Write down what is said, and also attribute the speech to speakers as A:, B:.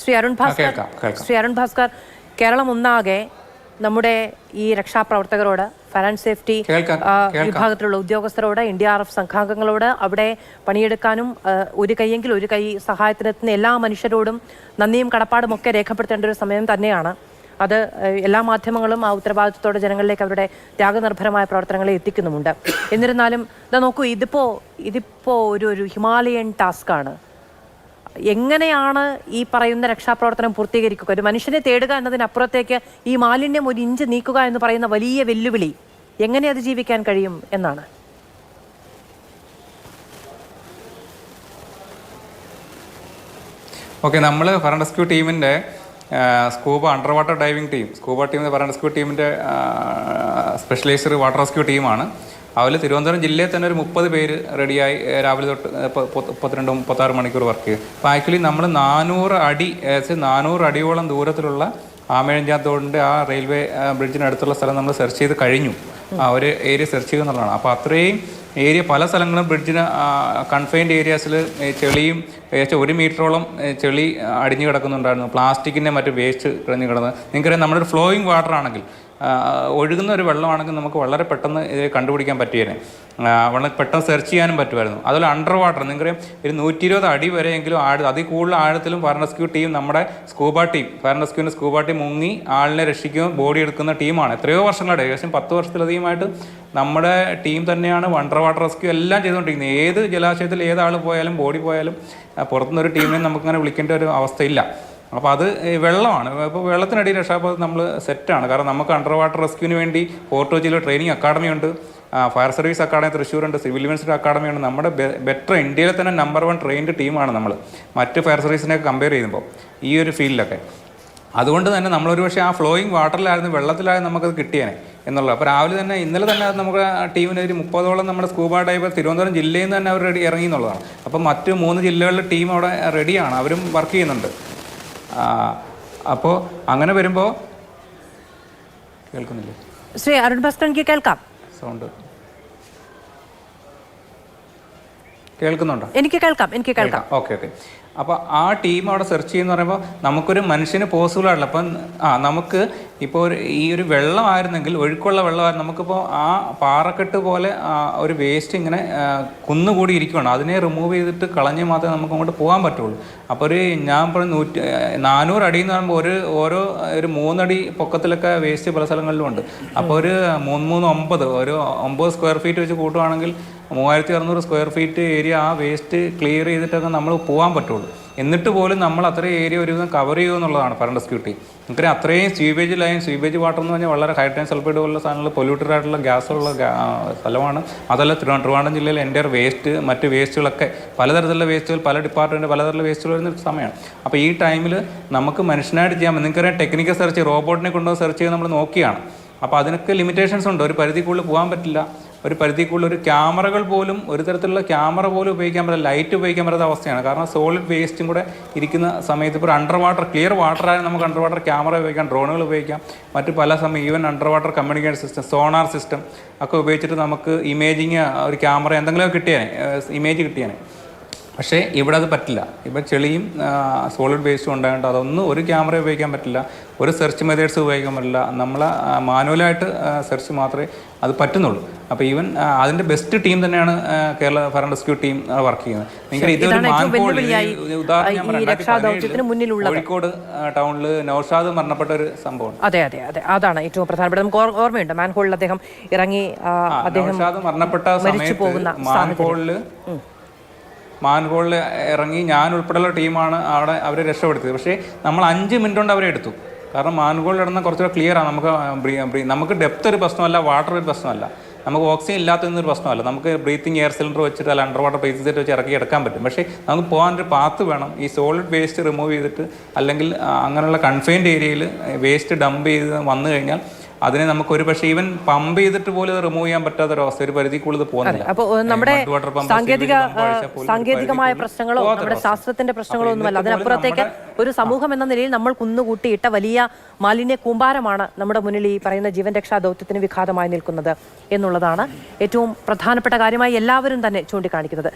A: ശ്രീ അരുൺ ഭാസ്കർ. ശ്രീ അരുൺ ഭാസ്കർ കേരളം ഒന്നാകെ നമ്മുടെ ഈ രക്ഷാപ്രവർത്തകരോട് ഫയർ ആൻഡ് സേഫ്റ്റി വിഭാഗത്തിലുള്ള ഉദ്യോഗസ്ഥരോട് എൻ ഡി ആർ എഫ് സംഘാംഗങ്ങളോട് അവിടെ പണിയെടുക്കാനും ഒരു കൈയെങ്കിൽ ഒരു കൈ സഹായത്തിനെത്തുന്ന എല്ലാ മനുഷ്യരോടും നന്ദിയും കടപ്പാടും ഒക്കെ രേഖപ്പെടുത്തേണ്ട ഒരു സമയം തന്നെയാണ്. അത് എല്ലാ മാധ്യമങ്ങളും ആ ഉത്തരവാദിത്വത്തോടെ ജനങ്ങളിലേക്ക് അവരുടെ ത്യാഗനിർഭരമായ പ്രവർത്തനങ്ങളെ എത്തിക്കുന്നുമുണ്ട്. എന്നിരുന്നാലും ഇതാ നോക്കൂ ഇതിപ്പോ ഇതിപ്പോ ഒരു ഒരു ഹിമാലയൻ ടാസ്ക്കാണ്. എങ്ങനെയാണ് ഈ പറയുന്ന രക്ഷാപ്രവർത്തനം പൂർത്തീകരിക്കുക? ഒരു മനുഷ്യനെ തേടുക എന്നതിനപ്പുറത്തേക്ക് ഈ മാലിന്യം ഒരു ഇഞ്ച് നീക്കുക എന്ന് പറയുന്ന വലിയ വെല്ലുവിളി എങ്ങനെ അത് ജീവിക്കാൻ കഴിയും എന്നാണ്?
B: ഓക്കെ നമ്മൾ ഫയർ റെസ്ക്യൂ ടീമിന്റെ scuba under water diving team scuba team fire and rescue ടീമിന്റെ സ്പെഷ്യലൈസ്ഡ് വാട്ടർ റെസ്ക്യൂ ടീമാണ് അതിൽ തിരുവനന്തപുരം ജില്ലയിൽ തന്നെ ഒരു മുപ്പത് പേര് റെഡിയായി രാവിലെ തൊട്ട് മുപ്പത്തിരണ്ട് മുപ്പത്താറ് മണിക്കൂർ വർക്ക് ചെയ്യും. അപ്പോൾ ആക്ച്വലി നമ്മൾ നാനൂറ് അടി നാനൂറ് അടിയോളം ദൂരത്തിലുള്ള ആമേഴഞ്ചാത്തോടിന്റെ ആ റെയിൽവേ ബ്രിഡ്ജിനടുത്തുള്ള സ്ഥലം നമ്മൾ സെർച്ച് ചെയ്ത് കഴിഞ്ഞു. ആ ഒരു ഏരിയ സെർച്ച് ചെയ്യുക അപ്പോൾ അത്രയും ഏരിയ പല സ്ഥലങ്ങളും ബ്രിഡ്ജിന് കൺഫൈൻഡ് ഏരിയാസിൽ ചെളിയും ഏകദേശം ഒരു മീറ്ററോളം ചെളി അടിഞ്ഞു കിടക്കുന്നുണ്ടായിരുന്നു. പ്ലാസ്റ്റിക്കിന്റെ മറ്റു വേസ്റ്റ് കിടഞ്ഞു കിടന്ന് നിങ്ങൾക്കറിയാം നമ്മുടെ ഫ്ലോയിങ് വാട്ടർ ആണെങ്കിൽ ഒഴുകുന്ന ഒരു വെള്ളമാണെങ്കിൽ നമുക്ക് വളരെ പെട്ടെന്ന് ഇത് കണ്ടുപിടിക്കാൻ പറ്റിയേനെ. വളരെ പെട്ടെന്ന് സെർച്ച് ചെയ്യാനും പറ്റുമായിരുന്നു. അതുപോലെ അണ്ടർ വാട്ടർ നിങ്ങൾക്കറിയാം ഒരു നൂറ്റി ഇരുപത് അടി വരെയെങ്കിലും ആഴ അതിൽ കൂടുതൽ ആഴത്തിലും ഫയർ റെസ്ക്യൂ ടീം നമ്മുടെ സ്കൂബ ടീം ഫയർ റെസ്ക്യൂവിന്റെ സ്കൂബ ടീം മുങ്ങി ആളിനെ രക്ഷിക്കുകയും ബോഡി എടുക്കുന്ന ടീമാണ് എത്രയോ വർഷങ്ങളുടെ ഏകദേശം പത്ത് വർഷത്തിലധികമായിട്ട് നമ്മുടെ ടീം തന്നെയാണ് വണ്ടർ വാട്ടർ റെസ്ക്യൂ എല്ലാം ചെയ്തുകൊണ്ടിരിക്കുന്നത് ഏത് ജലാശയത്തിൽ ഏതാൾ പോയാലും ബോഡി പോയാലും പുറത്തുനിന്ന് പുറത്തുനിന്നൊരു ടീമിനെ നമുക്കങ്ങനെ വിളിക്കേണ്ട ഒരു അവസ്ഥയില്ല. അപ്പോൾ അത് വെള്ളമാണ്. അപ്പോൾ വെള്ളത്തിനടിയിൽ രക്ഷാപ്രവർത്തനം നമ്മൾ സെറ്റാണ് കാരണം നമുക്ക് അണ്ടർ വാട്ടർ റെസ്ക്യൂവിന് വേണ്ടി ഫോർട്ട് കൊച്ചിയിൽ ട്രെയിനിങ് അക്കാഡമി ഉണ്ട് ഫയർ സർവീസ് അക്കാഡമി തൃശ്ശൂരുണ്ട്. സിവിൽ ഡിഫൻസിന്റെ അക്കാഡമി ഉണ്ട്. നമ്മുടെ ബെറ്റർ ഇന്ത്യയിലെ തന്നെ നമ്പർ വൺ ട്രെയിൻഡ് ടീമാണ് നമ്മൾ മറ്റ് ഫയർ സർവീസിനെയൊക്കെ കമ്പയർ ചെയ്യുമ്പോൾ ഈ ഒരു ഫീൽഡിലൊക്കെ അതുകൊണ്ട് തന്നെ നമ്മളൊരു പക്ഷേ ആ ഫ്ലോയിങ് വാട്ടറിലായിരുന്നു വെള്ളത്തിലായിരുന്നു നമുക്കത് കിട്ടിയേനെ എന്നുള്ളത്. അപ്പോൾ രാവിലെ തന്നെ ഇന്നലെ തന്നെ അത് നമുക്ക് ഒരു മുപ്പതോളം നമ്മുടെ സ്കൂബ ഡൈവർ തിരുവനന്തപുരം ജില്ലയിൽ നിന്ന് തന്നെ അവർ റെഡി ഇറങ്ങി എന്നുള്ളതാണ്. അപ്പം മറ്റ് മൂന്ന് ജില്ലകളിലെ ടീം അവിടെ റെഡിയാണ് അവരും വർക്ക് ചെയ്യുന്നുണ്ട്. അപ്പോൾ അങ്ങനെ വരുമ്പോൾ കേൾക്കുന്നില്ലേ?
A: ശ്രീ അരുൺ ഭാസ്കർ എനിക്ക് കേൾക്കാം.
B: സൗണ്ട്. കേൾക്കുന്നുണ്ടോ?
A: എനിക്ക് കേൾക്കാം എനിക്ക് കേൾക്കാം.
B: Okay okay. അപ്പോൾ ആ ടീം അവിടെ സെർച്ച് ചെയ്യുന്ന പറയുമ്പോൾ നമുക്കൊരു മനുഷ്യന് പോസിബിൾ ആണല്ലോ. അപ്പം ആ നമുക്ക് ഇപ്പോൾ ഒരു ഈ ഒരു വെള്ളമായിരുന്നെങ്കിൽ ഒഴുക്കുള്ള വെള്ളമായിരുന്നു. നമുക്കിപ്പോൾ ആ പാറക്കെട്ട് പോലെ ഒരു വേസ്റ്റ് ഇങ്ങനെ കുന്നുകൂടി ഇരിക്കുകയാണ് അതിനെ റിമൂവ് ചെയ്തിട്ട് കളഞ്ഞ് മാത്രമേ നമുക്ക് അങ്ങോട്ട് പോകാൻ പറ്റുള്ളൂ. അപ്പോൾ ഒരു ഞാൻ പറഞ്ഞ നൂറ്റി നാനൂറ് അടി എന്ന് പറയുമ്പോൾ ഒരു ഓരോ ഒരു മൂന്നടി പൊക്കത്തിലൊക്കെ വേസ്റ്റ് പല സ്ഥലങ്ങളിലും ഉണ്ട്. അപ്പോൾ ഒരു മൂന്ന് മൂന്ന് ഒമ്പത് ഒരു ഒമ്പത് സ്ക്വയർ ഫീറ്റ് വെച്ച് കൂട്ടുവാണെങ്കിൽ മൂവായിരത്തി അറുന്നൂറ് സ്ക്വയർ ഫീറ്റ് ഏരിയ ആ വേസ്റ്റ് ക്ലിയർ ചെയ്തിട്ടൊക്കെ നമ്മൾ പോകാൻ പറ്റുള്ളൂ. എന്നിട്ട് പോലും നമ്മൾ അത്രയും ഏരിയ ഒരുവിധം കവർ ചെയ്യുക എന്നുള്ളതാണ് ഫയർ റെസ്ക്യൂ ടീം അത്രയും സ്വീവേജ് ലൈൻ സ്വീവേജ് വാട്ടർ എന്ന് പറഞ്ഞാൽ വളരെ ഹൈഡ്രൈൻ സൾഫൈഡ് പോലുള്ള സാധനങ്ങൾ പൊല്യൂട്ടഡ് ആയിട്ടുള്ള ഗ്യാസുള്ള സ്ഥലമാണ്. അതല്ല ട്രിവാൻഡ്രം ജില്ലയിൽ എന്റെ വേസ്റ്റ് മറ്റ് വേസ്റ്റുകളൊക്കെ പലതരത്തിലുള്ള വേസ്റ്റുകൾ പല ഡിപ്പാർട്ട്മെന്റ് പലതരത്തിലുള്ള വേസ്റ്റുകൾ വരുന്ന സമയമാണ്. അപ്പോൾ ഈ ടൈമിൽ നമുക്ക് മനുഷ്യനായിട്ട് പറ്റും നിങ്ങൾക്കറിയാം ടെക്നിക്കൽ സെർച്ച് റോബോട്ടിനെ കൊണ്ടുപോയി സെർച്ച് ചെയ്ത് നമ്മൾ നോക്കിയാണ്. അപ്പോൾ അതിനൊക്കെ ലിമിറ്റേഷൻസ് ഉണ്ട്. ഒരു പരിധിക്കുള്ളിൽ പോകാൻ പറ്റില്ല. ഒരു പരിധിക്കുള്ള ഒരു ക്യാമറകൾ പോലും ഒരു തരത്തിലുള്ള ക്യാമറ പോലും ഉപയോഗിക്കാൻ പറ്റില്ല ലൈറ്റ് ഉപയോഗിക്കാൻ പറ്റാത്ത അവസ്ഥയാണ്. കാരണം സോളിഡ് വേസ്റ്റും കൂടെ ഇരിക്കുന്ന സമയത്ത് ഇപ്പോൾ അണ്ടർ വാട്ടർ ക്ലിയർ വാട്ടർ ആയാലും നമുക്ക് അണ്ടർ വാട്ടർ ക്യാമറ ഉപയോഗിക്കാം ഡ്രോണുകൾ ഉപയോഗിക്കാം. മറ്റ് പല സമയം even under water communication system sonar system ഒക്കെ ഉപയോഗിച്ചിട്ട് നമുക്ക് ഇമേജിങ് ഒരു ക്യാമറ എന്തെങ്കിലും കിട്ടിയാനെ ഇമേജ് കിട്ടിയാനെ. പക്ഷേ ഇവിടെ അത് പറ്റില്ല. ഇപ്പോൾ ചെളിയും സോളിഡ് വേസ്റ്റും ഉണ്ടായതുകൊണ്ട് അതൊന്നും ഒരു ക്യാമറ ഉപയോഗിക്കാൻ പറ്റില്ല. ഒരു സെർച്ച് മെത്തേഡ്സ് ഉപയോഗിക്കാൻ പറ്റില്ല. നമ്മൾ മാനുവലായിട്ട് സെർച്ച് മാത്രമേ അത് പറ്റുന്നുള്ളൂ. അപ്പോൾ ഈവൻ അതിന്റെ ബെസ്റ്റ് ടീം തന്നെയാണ് Kerala fire rescue team work ചെയ്യുന്നത്. നിങ്ങൾ ഇതൊരു ഉദാഹരണം ഞാൻ
A: ഈ
B: പറയാം.
A: രക്ഷാദൗത്യത്തിന്
B: 2017
A: മുന്നിലുള്ളത്.
B: കോഴിക്കോട് ടൗണിൽ നൌഷാദ് മരണപ്പെട്ട ഒരു സംഭവം.
A: അതെ അതെ അതെ. അതാണ് ഏറ്റവും പ്രധാനപ്പെട്ട നമുക്ക് ഓർമ്മയുണ്ട് മാൻഹോളിൽ അദ്ദേഹം ഇറങ്ങി അദ്ദേഹം
B: മരണപ്പെട്ട സമയത്ത് മാൻകോളിൽ മാൻകോളിൽ ഇറങ്ങി ഞാൻ ഉൾപ്പെടെയുള്ള ടീമാണ് അവിടെ അവരെ രക്ഷപ്പെടുത്തിയത്. പക്ഷേ നമ്മൾ അഞ്ച് മിനിറ്റ് കൊണ്ട് അവരെ എടുത്തു. കാരണം മാൻഹോളിൽ ഇടുന്ന കുറച്ചുകൂടെ ക്ലിയർ ആണ്. നമുക്ക് നമുക്ക് ഡെപ്ത് ഒരു പ്രശ്നമല്ല വാട്ടർ ഒരു പ്രശ്നമല്ല. നമുക്ക് ഓക്സിജൻ ഇല്ലാത്തതൊന്നും പ്രശ്നമല്ല. നമുക്ക് ബ്രീത്തിങ് എയർ സിലിണ്ടർ വെച്ചിട്ട് അല്ല അണ്ടർ വാട്ടർ ബ്രീത്ത് സെറ്റ് വെച്ച് ഇറക്കി എടുക്കാൻ പറ്റും. പക്ഷേ നമുക്ക് പോകാൻ ഒരു പാത്ത് വേണം. ഈ സോളിഡ് വേസ്റ്റ് റിമൂവ് ചെയ്തിട്ട് അല്ലെങ്കിൽ അങ്ങനെയുള്ള കൺഫൈൻഡ് ഏരിയയിൽ വേസ്റ്റ് ഡംപ് ചെയ്ത് വന്നു കഴിഞ്ഞാൽ അതിനെ നമുക്ക് ഒരു പക്ഷേ ഈവൻ പമ്പ് ചെയ്തിട്ട് പോലും അത് റിമൂവ് ചെയ്യാൻ പറ്റാത്ത ഒരു അവസ്ഥ ഒരു പരിധി കൂടുതൽ പോകുന്നില്ല.
A: അപ്പോൾ നമ്മുടെ സാങ്കേതിക സാങ്കേതികമായ പ്രശ്നങ്ങളോ നമ്മുടെ ശാസ്ത്രത്തിന്റെ പ്രശ്നങ്ങളോ ഒന്നുമല്ല. അതിനപ്പുറത്തേക്ക് ഒരു സമൂഹം എന്ന നിലയിൽ നമ്മൾ കുന്നുകൂട്ടിയിട്ട വലിയ മാലിന്യ കൂമ്പാരമാണ് നമ്മുടെ മുന്നിൽ ഈ പറയുന്ന ജീവൻ രക്ഷാ ദൗത്യത്തിന് വിഘാതമായി നിൽക്കുന്നത് എന്നുള്ളതാണ് ഏറ്റവും പ്രധാനപ്പെട്ട കാര്യമായി എല്ലാവരും തന്നെ ചൂണ്ടിക്കാണിക്കുന്നത്.